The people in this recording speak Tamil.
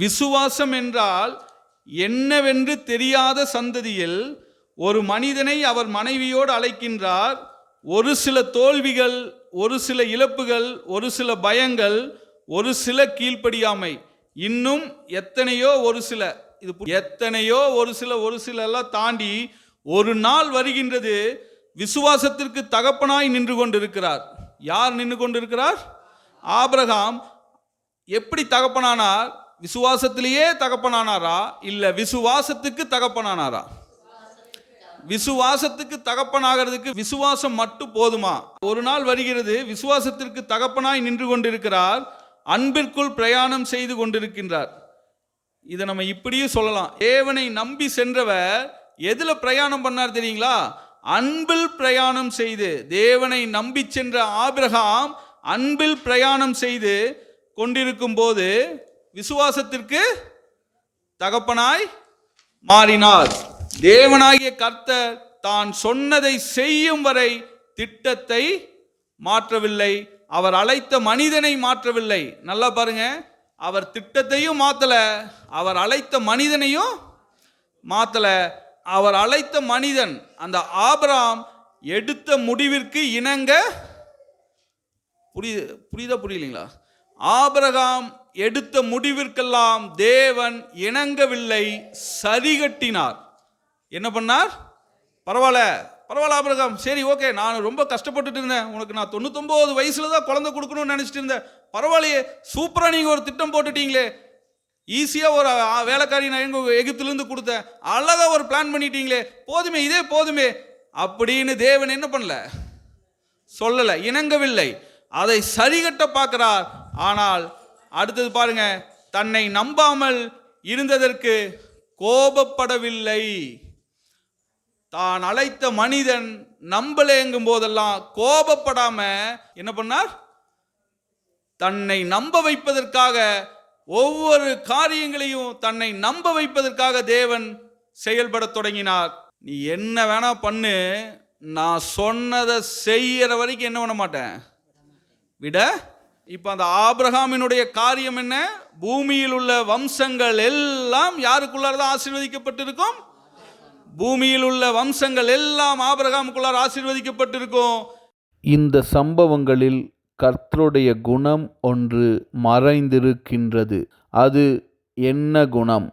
விசுவாசம் என்றால் என்னவென்று தெரியாத சந்ததியில் ஒரு மனிதனை அவர் மனைவியோடு அழைக்கின்றார். ஒரு சில தோல்விகள் ஒரு சில இழப்புகள் ஒரு சில பயங்கள் ஒரு சில கீழ்ப்படியாமை. இன்னும் எத்தனையோ ஒரு சில இது எத்தனையோ ஒரு சில ஒரு சில எல்லாம் தாண்டி ஒரு நாள் வருகின்றது. விசுவாசத்திற்கு தகப்பனாய் நின்று கொண்டிருக்கிறார். யார் நின்று கொண்டிருக்கிறார்? ஆபிரகாம். எப்படி தகப்பனானார்? விசுவாசத்திலேயே தகப்பனானாரா? இல்லை விசுவாசத்துக்கு தகப்பனானாரா? விசுவாசத்துக்கு தகப்பனாகிறதுக்கு விசுவாசம் மட்டும் போதுமா? ஒரு நாள் வருகிறது விசுவாசத்திற்கு தகப்பனாய் நின்று கொண்டிருக்கிறார் அன்பிற்குள் பிரயாணம் செய்து கொண்டிருக்கின்றார். இதை நம்ம இப்படியும் சொல்லலாம். தேவனை நம்பி சென்றவர் எதில் பிரயாணம் பண்ணார் தெரியுங்களா? அன்பில் பிரயாணம் செய்து தேவனை நம்பி சென்ற ஆபிரகாம் அன்பில் பிரயாணம் செய்து கொண்டிருக்கும் போது விசுவாசத்திற்கு தகப்பனாய் மாறினார். தேவனாகிய கர்த்தர் தான் சொன்னதை செய்யும் வரை திட்டத்தை மாற்றவில்லை. அவர் அழைத்த மனிதனை மாற்றவில்லை. நல்லா பாருங்க. அவர் திட்டத்தையும் மாத்தல. அவர் அழைத்த மனிதனையும் மாத்தல. அவர் அழைத்த மனிதன் அந்த ஆபராம் எடுத்த முடிவிற்கு இணங்க புரியுது புரியுதா புரியலீங்களா? ஆபரகாம் எடுத்த முடிவிற்கெல்லாம் தேவன் இணங்கவில்லை சரிகட்டினார் என்ன பண்ணார்? பரவாயில்ல பரவாயில்ல அபிரகாம் சரி ஓகே நான் ரொம்ப கஷ்டப்பட்டுட்டு இருந்தேன். உனக்கு நான் தொண்ணூத்தொம்பது வயசுல தான் குழந்தை கொடுக்கணும்னு நினச்சிட்டு இருந்தேன். பரவாயில்லையே சூப்பராக நீங்கள் ஒரு திட்டம் போட்டுட்டீங்களே. ஈஸியாக ஒரு வேலைக்காரி நான் எங்கள் எகிப்திலேருந்து கொடுத்தேன். அழகாக ஒரு பிளான் பண்ணிட்டீங்களே. போதுமே இதே போதுமே. அப்படின்னு தேவன் என்ன பண்ணல? சொல்லலை இணங்கவில்லை. அதை சரிகட்ட பார்க்கிறார். ஆனால் அடுத்தது பாருங்க தன்னை நம்பாமல் இருந்ததற்கு கோபப்படவில்லை. தான் அழைத்த மனிதன் நம்பலேங்கும் போதெல்லாம் கோபப்படாம என்ன பண்ணார்? தன்னை நம்ப வைப்பதற்காக ஒவ்வொரு காரியங்களையும் தன்னை நம்ப வைப்பதற்காக தேவன் செயல்படத் தொடங்கினார். நீ என்ன வேணா பண்ணு நான் சொன்னதை செய்யற வரைக்கும் என்ன பண்ண மாட்டேன்? விட இப்போ அந்த ஆபிரகாமினுடைய காரியம் என்ன? பூமியில் உள்ள வம்சங்கள் எல்லாம் யாருக்குள்ளார தான் ஆசீர்வதிக்கப்பட்டிருக்கும்? பூமியில் உள்ள வம்சங்கள் எல்லாம் ஆபிரகாமுக்குள்ளார ஆசீர்வதிக்கப்பட்டிருக்கும். இந்த சம்பவங்களில் கர்த்தருடைய குணம் ஒன்று மறைந்திருக்கின்றது. அது என்ன குணம்?